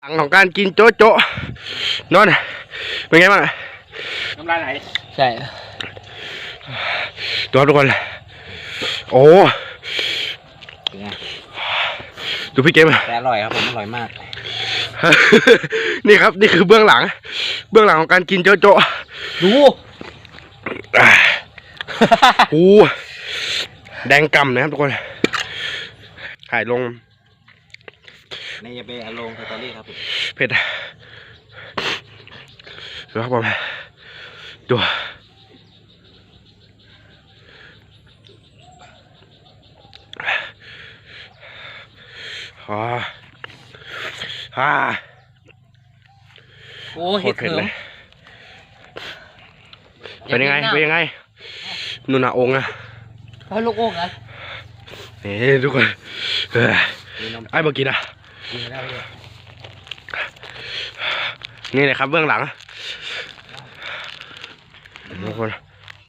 หลังของการกินโจ๊ะโจ๊ะนอนเป็นไงบ้างน้ำลายไหลใช่ตัวทุกคนโอ้เป็นไงดูพี่เกมแต่อร่อยครับผมอร่อยมาก นี่ครับนี่คือเบื้องหลัง เบื้องหลังของการกินโจ๊ะโจ๊ะดูอ่าโอ้แดงกำนะครับทุกคนถ่ายลง นี่จะเป็นอารมณ์สตอรี่ครับผมเผ็ดดูครับผมดูอ่าอ่าโอ้โคเห็ตดรเผ็ดเขิเลมยเป็นยังไง เป็นยังไงนู่นน่ะองค์อะเขาลูกโอ่งนะนี่ทุกคนเออมีนมไอ้เมื่อกี้นะ กินแล้วเลยนี่เลยครับเบื้องหลังทุกคน